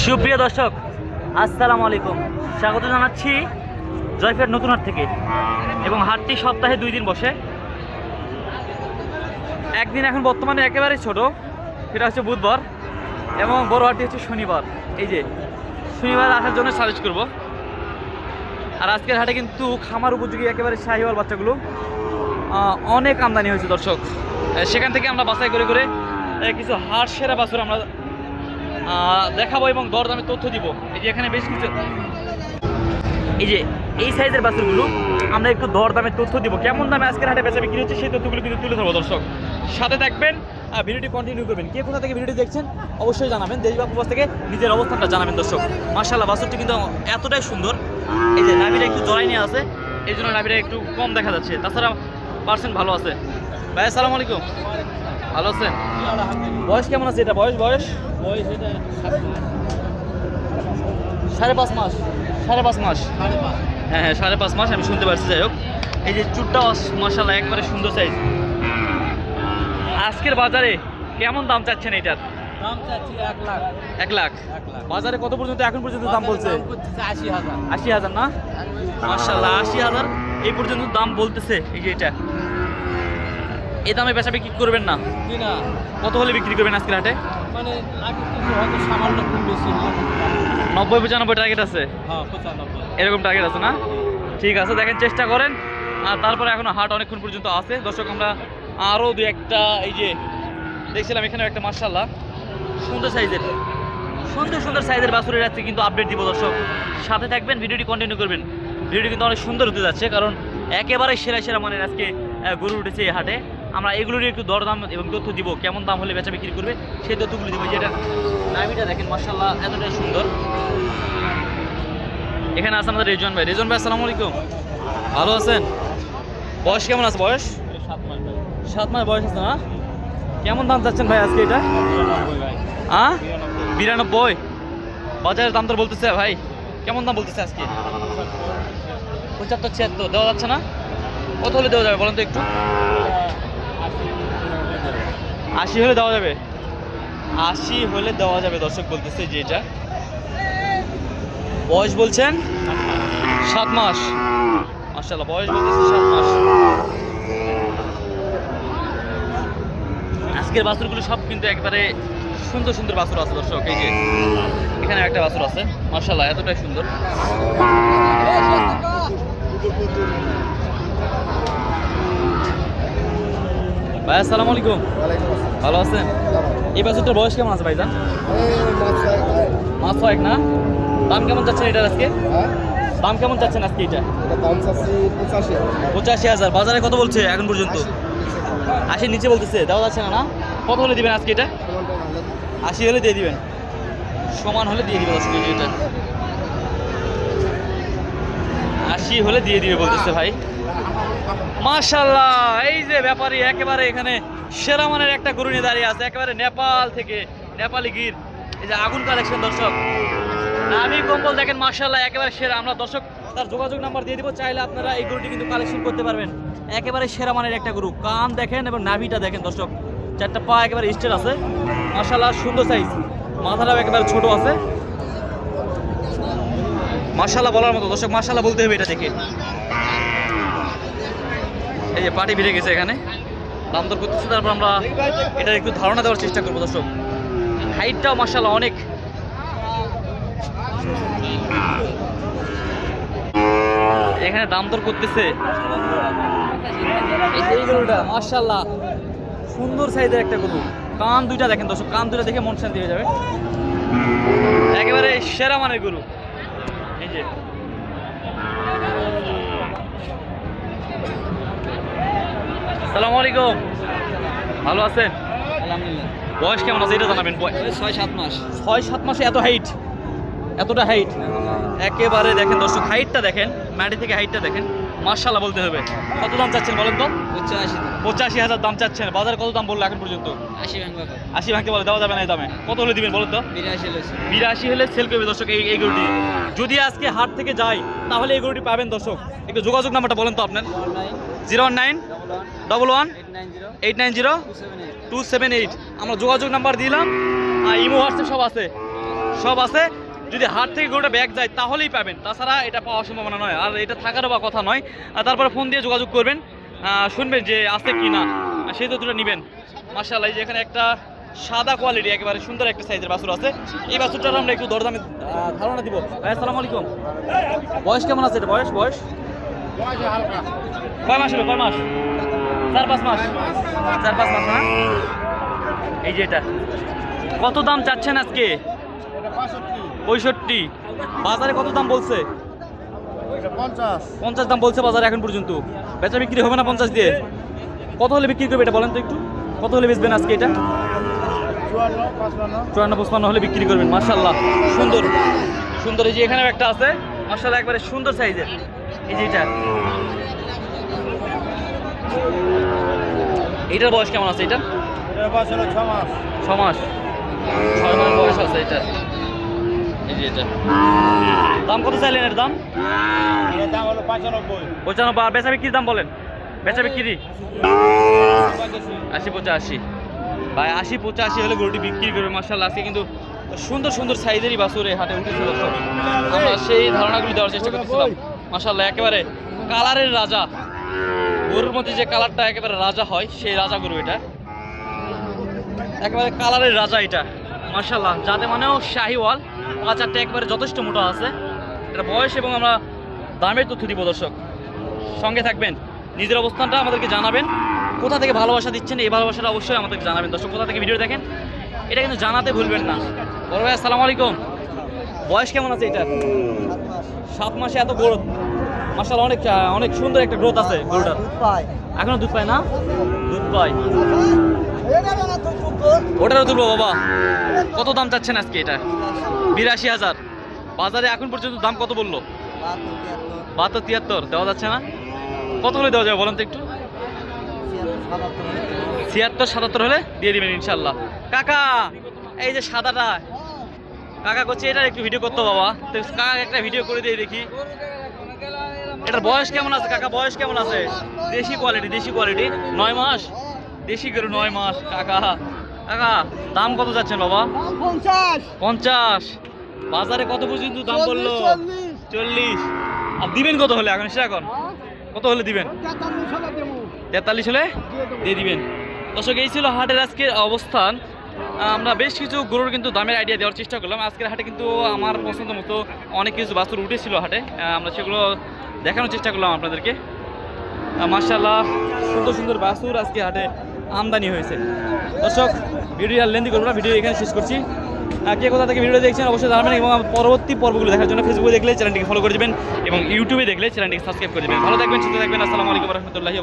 সুপ্রিয় দর্শক, আসসালামু আলাইকুম। স্বাগত জানাচ্ছি জয়ফের নতুন হাট থেকে এবং হাটটি সপ্তাহে দুই দিন বসে। একদিন এখন বর্তমানে একেবারে ছোট, সেটা হচ্ছে বুধবার এবং বড় হাটটি হচ্ছে শনিবার। এই যে, শনিবার আসার জন্য সাজেস্ট করব। আর আজকের হাটে কিন্তু খামার উপযোগী একেবারে শাহিওয়াল বাচ্চাগুলো অনেক আমদানি হয়েছে দর্শক। সেখান থেকে আমরা বাছাই করে করে কিছু হাট সেরা বাছুর আমরা দেখাবো এবং দরদামের তথ্য দিব। এই যে এখানে বেশ কিছু এই যে এই সাইজের বাছুরগুলো, আমরা একটু দরদামের তথ্য দিব। কেমন দামে আজকের হাটে বেচা বিক্রি হচ্ছে সেই তথ্যগুলো কিন্তু তুলে ধরবো, দর্শক। সাথে থাকবেন আর ভিডিওটি কন্টিনিউ করবেন। কে কোথা থেকে ভিডিওটি দেখছেন অবশ্যই জানাবেন। দেশ বা প্রবাস থেকে নিজের অবস্থানটা জানাবেন, দর্শক। মার্শাল্লাহ বাছুরটি কিন্তু এতটাই সুন্দর। এই যে নাবিটা একটু জড়াই নিয়ে আছে, এই জন্য নাবিটা একটু কম দেখা যাচ্ছে। তাছাড়া পার্সেন্ট ভালো আছে। ভাই, আসসালামু আলাইকুম। ভালো আছেন? বয়স কেমন আছে এটা? বয়স বয়স? সাড়ে পাঁচ মাস। সাড়ে পাঁচ মাস। হ্যাঁ হ্যাঁ সাড়ে পাঁচ মাস আমি শুনতে পারছি যাই হোক। এই যে চুটটা মাসাল্লাহ একবারে সুন্দর সাইজ আজকের বাজারে কেমন দাম চাচ্ছেন এটার? দাম চাচ্ছি এক লাখ। এক লাখ। বাজারে কত পর্যন্ত এখন পর্যন্ত দাম বলছে? আশি হাজার। আশি হাজার না? মার্শাল্লাহ আশি হাজার। এই পর্যন্ত দাম বলতেছে এই যে এটা। এই দামে বেচা বিক্রি করবেন না? না। কত হলে বিক্রি করবেন আজকের হাটে? মানে হয়তো সামান্য কম বেশি নব্বই পঁচানব্বই টার্গেট আছে? হ্যাঁ এরকম টার্গেট আছে না? ঠিক আছে দেখেন চেষ্টা করেন। আর তারপরে এখনও হাট অনেকক্ষণ পর্যন্ত আছে। দর্শক আমরা আরও দু একটা এই যে দেখছিলাম এখানে একটা মার্শাল্লাহ সুন্দর সাইজের সুন্দর সুন্দর সাইজের বাছুরের আছে কিন্তু আপডেট দিব দর্শক। সাথে থাকবেন ভিডিওটি কন্টিনিউ করবেন। ভিডিওটি কিন্তু অনেক সুন্দর হতে যাচ্ছে কারণ একেবারে সেরা সেরা মানের আজকে গরু উঠেছে এই হাটে। আমরা এগুলোরই একটু দরদাম এবং তথ্য দিব, কেমন দাম হলে বেচা বিক্রি করবে, সেই তথ্যগুলো দিব। যেটা নামিটা দেখেন মার্শাল্লাহ এতটাই সুন্দর। এখানে আছে আমাদের রেজন ভাই। রেজন ভাই, আসসালামু আলাইকুম। ভালো আছেন? বয়স কেমন আছে বয়স? সাত মাস বয়স আছে, না? কেমন দাম চাচ্ছেন ভাই আজকে এটা? হ্যাঁ বিরানব্বই। বাজারের দাম তো বলতেছে ভাই। কেমন দাম বলতেছে আজকে? পঁচাত্তর, ছিয়াত্তর, দেওয়া যাচ্ছে না? কত হলে দেওয়া যাবে বলেন তো একটু? আশি হলে দেওয়া যাবে। আশি হলে দেওয়া যাবে, দর্শক বলতেছে যে এটা। বয়স বলছেন? সাত মাস। মার্শাল্লাহ বয়স বলতেছে সাত মাস। আজকের বাছুরগুলো সব কিন্তু একবারে সুন্দর সুন্দর বাছুর আছে দর্শক, এই যে এখানে একটা বাছুর আছে। মার্শাল্লাহ এতটাই সুন্দর। ভাই আসসালামু আলাইকুম। ভালো আছেন? এই বাছুরটার বয়স কেমন আছে ভাইজান? মাছ ছয়েক না? দাম কেমন যাচ্ছেন এটার আজকে? দাম কেমন যাচ্ছেন আজকে এটা? পঁচাশি হাজার। বাজারে কত বলছে এখন পর্যন্ত? আশির নিচে বলতেছে দেওয়া যাচ্ছে না না? কত হলে দিবেন আজকে এটা? আশি হলে দিয়ে দিবেন। সমান হলে দিয়ে দিবে আজকে এটা। আশি হলে দিয়ে দিবে বলতেছে ভাই। মাশাল্লাহ এই যে ব্যাপারী, একেবারে এখানে সেরা মানের একটা গরু নিয়ে দাঁড়িয়ে আছে, একেবারে নেপাল থেকে নেপালি গির। এই যে আগুন কালেকশন দর্শক। আমি কম্বল দেখেন মাশাল্লাহ একেবারে সেরা। আমরা দর্শক, তার যোগাযোগ নাম্বার দিয়ে দিব, চাইলে আপনারা এই গরুটি কিন্তু কালেকশন করতে পারবেন। একেবারে সেরা মানের একটা গরু। কান দেখেন এবং নাভিটা দেখেন, দর্শক। চারটা পা একেবারে স্টেট আছে। মাশাল্লাহ সুন্দর সাইজ মাথাটাও একেবারে ছোট আছে। মাশাল্লাহ বলার মতো, দর্শক মাশাল্লাহ বলতে হবে এটা দেখে। এই যে পাটি ভিড়ে গেছে এখানে। দাম দর করতেছে, তারপর আমরা এটার একটু ধারণা দেওয়ার চেষ্টা করব, দর্শক। হাইটটাও মার্শাল্লাহ অনেক। এখানে দাম দর করতেছে। এই গরুটা মার্শাল্লাহ সুন্দর সাইজের একটা গরু। কান দুইটা দেখেন, দর্শক, কান দুইটা দেখে মন শান্তি হয়ে যাবে। একেবারে সেরা মানের গরু। এই যে। সালামু আলাইকুম। ভালো আছেন? আলহামদুলিল্লাহ। বয়স কেমন আছে এটা জানাবেন? ছয় সাত মাস। ছয় সাত মাসে এত হাইট এতটা হাইট একেবারে দেখেন দর্শক হাইটটা দেখেন। মাটি থেকে হাইটটা দেখেন। মার্শাল্লাহ বলতে হবে। কত দাম চাচ্ছেন বলেন তো? আশি পঁচাশি হাজার দাম চাচ্ছেন। বাজারে কত দাম বলল এখন পর্যন্ত? আশি ভাঙবা আশি ভাঙতে বলে দেওয়া যাবে না এই দামে। কত হলে দিবেন বলেন তো? বিরাশি হলে সেল করবে দর্শক এই এই গরুটি। যদি আজকে হাট থেকে যাই তাহলে এই গরুটি পাবেন দর্শক। একটু যোগাযোগ নাম্বারটা বলেন তো আপনার। Zero nine double one eight nine zero two seven eight. আমরা যোগাযোগ নাম্বার দিলাম। আর ইমো হোয়াটসঅ্যাপ সব আছে। সব আছে। যদি হাট থেকে গরুটা ব্যাগ যায়, তাহলেই পাবেন। তাছাড়া এটা পাওয়ার সম্ভাবনা নয়। আর এটা থাকারও বা কথা নয়। আর তারপরে ফোন দিয়ে যোগাযোগ করবেন। শুনবেন যে আছে কি না সেই তথ্যটা নেবেন। মার্শাল্লাহ এই যে এখানে একটা সাদা কোয়ালিটি একেবারে সুন্দর একটা সাইজের বাছুর আছে। এই বাছুরটার আমরা একটু দরদামে ধারণা দিব। ভাই, আসসালামু আলাইকুম। বয়স কেমন আছে এটা? বয়স বয়স? কয় মাস হলো? কয় মাস? চার পাঁচ মাস? চার পাঁচ মাস না এই যে এটা। কত দাম চাচ্ছেন আজকে? পঁয়ষট্টি। বাজারে কত দাম বলছে? পঞ্চাশ। পঞ্চাশ দাম বলছে বাজারে এখন পর্যন্ত। বেচা বিক্রি হবে না পঞ্চাশ দিয়ে? কত হলে বিক্রি করবে এটা বলেন তো একটু? কত হলে বেচবেন আজকে এটা? চুয়ান্ন পাঁচপান্ন। হলে বিক্রি করবেন মার্শাল্লাহ সুন্দর। সুন্দর এই যে এখানেও একটা আছে। মার্শাল্লাহ একবারে সুন্দর সাইজের। এই যে এটা। এইটার বয়স কেমন আছে এটা? বয়স হলো ছ মাস ছ মাস ছয় মাস বয়স আছে এটা এই যে এটা। দাম কত চাইলেন এর দাম? এটার দাম হলো পঁচানব্বই। পঁচানব্বই আর বেচা বিক্রির দাম বলেন। বেচা বিক্রি আশি পঁচাশি। ভাই আশি পঁচাশি হলে গরুটি বিক্রি করবে মার্শাল্লাহ আজকে কিন্তু সুন্দর সুন্দর সাইজেরই বাছুর এই হাটে উঠেছিল। আমরা সেই ধারণাগুলি দেওয়ার চেষ্টা করতেছিলাম। মার্শাল্লাহ একেবারে কালারের রাজা। গরুর মধ্যে যে কালারটা একেবারে রাজা হয় সেই রাজা গরু এটা। একেবারে কালারের রাজা এটা। মার্শাল্লাহ যাতে মানেও শাহিওয়াল। পাঁচ চারটে একবারে যথেষ্ট মোটা আছে। এটা বয়স এবং আমরা দামের তথ্য দিব, দর্শক। সঙ্গে থাকবেন, নিজের অবস্থানটা আমাদেরকে জানাবেন। কোথা থেকে ভালোবাসা দিচ্ছেন, এই ভালোবাসাটা অবশ্যই আমাদেরকে জানাবেন। দর্শক, কোথা থেকে ভিডিও দেখেন, এটা কিন্তু জানাতে ভুলবেন না। বড় ভাই, আসসালামু আলাইকুম। বয়স কেমন আছে এটা সাত মাসে এত গ্রোথ মাসাল অনেক অনেক সুন্দর একটা গ্রোথ আছে গরুটার। এখনও দুধ পায় না? দুধ পায়। ওটারও তুলবো, বাবা। কত দাম চাচ্ছেন আজকে এটা? বিরাশি হাজার। বাজারে এখন পর্যন্ত দাম কত বলল? বাহাত্তর, তিয়াত্তর। দেওয়া যাচ্ছে না? কত হলে দেওয়া যাবে বলেন তো একটু? ছিয়াত্তর, সাতাত্তর হলে দিয়ে দিবেন ইনশাল্লাহ। কাকা, এই যে সাদাটা। কাকা করছে, এটার একটু ভিডিও করতো বাবা। কাকা একটা ভিডিও করে দিয়ে দেখি। এটার বয়স কেমন আছে কাকা? বয়স কেমন আছে? দেশি কোয়ালিটি দেশি কোয়ালিটি নয় মাস? দেশি গরু নয় মাস, কাকা। কাকা দাম কত যাচ্ছেন বাবা? পঞ্চাশ। বাজারে কত পর্যন্ত দাম বলল চল্লিশ। আর দিবেন কত হলে? এখন সেটা এখন? কত হলে দিবেন? তেতাল্লিশ হলে দিয়ে দিবেন। দর্শক এই ছিল হাটের আজকের অবস্থান। আমরা বেশ কিছু গরুর কিন্তু দামের আইডিয়া দেওয়ার চেষ্টা করলাম। আজকের হাটে কিন্তু আমার পছন্দ মতো অনেক কিছু বাছুর উঠেছিল হাটে। আমরা সেগুলো দেখানোর চেষ্টা করলাম আপনাদেরকে। মার্শাল্লাহ সুন্দর সুন্দর বাছুর আজকে হাটে আমদানি হয়েছে। দর্শক ভিডিও আর লেন্দি করব না, ভিডিও এখানে শেষ করছি। কে কোথা থেকে ভিডিও দেখছেন অবশ্যই জানাবেন এবং পরবর্তী পর্বগুলো দেখার জন্য ফেসবুকে দেখলে চ্যানেলটিকে ফলো করে দেবেন এবং ইউটিউবে দেখলে চ্যানেলটিকে সাবস্ক্রাইব করে দেবেন। ভালো থাকবেন, সুস্থ থাকবেন, আসসালামু আলাইকুম রহমতুল্লাহি